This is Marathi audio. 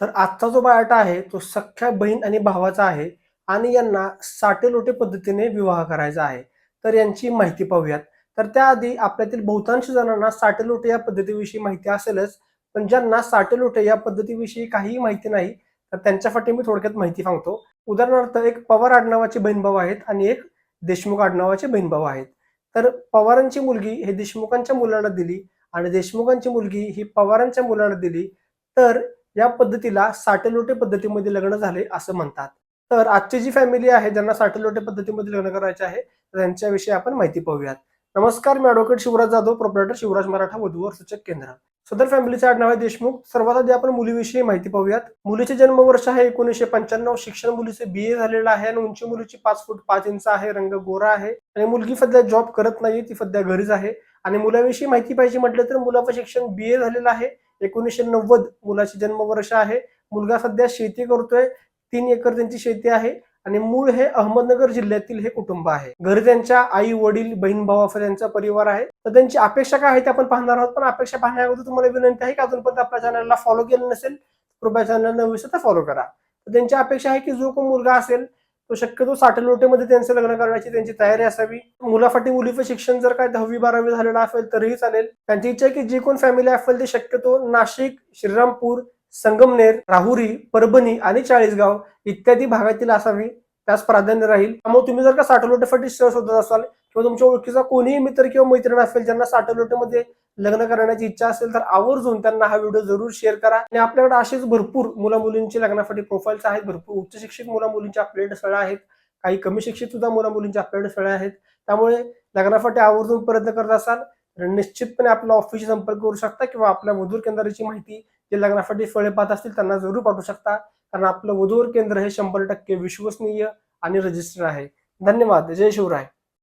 तर आजचा जो बायोटा आहे तो सख्ख्या बहीण आणि भावाचा आहे आणि यांना साटेलोटे पद्धतीने विवाह करायचा आहे. तर यांची माहिती पाहूयात. तर त्याआधी आपल्यातील बहुतांश जणांना साटेलोटे या पद्धतीविषयी माहिती असेलच पण ज्यांना साटेलोटे या पद्धतीविषयी काहीही माहिती नाही तर त्यांच्यासाठी मी थोडक्यात माहिती सांगतो. उदाहरणार्थ एक पवार आडनावाचे बहीण भाऊ आहेत आणि एक देशमुख आडनावाचे बहीण भाऊ आहेत. तर पवारांची मुलगी हे देशमुखांच्या मुलाला दिली आणि देशमुखांची मुलगी ही पवारांच्या मुलाला दिली. तर या पद्धतीला साटेलोटे पद्धतीमध्ये लग्न झाले असं म्हणतात. तर आजची जी फॅमिली आहे ज्यांना साटेलोटे पद्धतीमध्ये लग्न करायचे आहे त्यांच्याविषयी आपण माहिती पाहूयात. नमस्कार मी ॲडव्होकेट शिवराज जाधव प्रोपरेटर शिवराज मराठा वधूवर सूचक केंद्र. सदर फॅमिलीचे आडनाव आहे देशमुख. सर्वात आधी आपण मुलीविषयी माहिती पाहूयात. मुलीचे जन्मवर्ष आहे एकोणीसशे पंच्याण्णव. शिक्षण मुलीचे बी ए झालेलं आहे आणि उंची मुलीची पाच फूट पाच इंच आहे रंग गोरा आहे आणि मुलगी सध्या जॉब करत नाही ती सध्या घरीच आहे. आणि मुलाविषयी माहिती पाहिजे म्हटलं तर मुलाचं शिक्षण बी ए झालेलं आहे. एकोणीसशे नव्वद मुलाचे जन्मवर्ष आहे. मुलगा सध्या शेती करतोय. तीन एकर त्यांची शेती आहे. आणि मूळ हे अहमदनगर जिल्ह्यातील हे कुटुंब आहे. घरी त्यांच्या आई वडील बहीण भाऊ असं त्यांचा परिवार आहे. तर त्यांची अपेक्षा काय आहे ते आपण पाहणार आहोत. पण अपेक्षा पाहण्याअगोदर तुम्हाला विनंती आहे की अजूनपर्यंत आपल्या चॅनलला फॉलो केलं नसेल कृपया चॅनलला नवीन तर फॉलो करा. तर त्यांची अपेक्षा आहे की जो कोण मुलगा असेल तो शक्यतो साठलोटेमध्ये त्यांचं लग्न करण्याची त्यांची तयारी असावी. मुलाफाटी मुलीचं शिक्षण जर काय दहावी बारावी झालेलं असेल तरीही चालेल. त्यांची इच्छा आहे की जी कोण फॅमिली असेल ते शक्यतो नाशिक श्रीरामपूर संगमनेर राहुरी परभणी आणि चाळीसगाव इत्यादी भागातील असावी. त्यास प्राधान्य राहील. त्यामुळे तुम्ही जर का साठलोटेसाठी शहर शोधत असाल किंवा तुमच्या ओळखीचा कोणीही मित्र किंवा मैत्रीण असेल ज्यांना साठलोटेमध्ये लग्न करण्याची इच्छा असेल तर आवर्जून त्यांना हा व्हिडिओ जरूर शेअर करा. आणि आपल्याकडे असेच भरपूर मुला मुलींची लग्नासाठी प्रोफाईल्स आहेत भरपूर उच्च शिक्षित मुला मुलींची आपल्याकडे स्थळं आहेत काही कमी शिक्षित सुद्धा मुला मुलींची आपल्याकडे स्थळं आहेत. त्यामुळे लग्नासाठी आवर्जून प्रयत्न करत असाल तर निश्चितपणे आपला ऑफिसशी संपर्क करू शकता किंवा आपल्या मधुर केंद्राची माहिती जे लग्नासाठी फळे पाहत असतील त्यांना जरूर पाठवू शकता. कारण आपलं वधूर केंद्र हे शंभर टक्के विश्वसनीय आणि रजिस्टर आहे. धन्यवाद. जय शिवराय.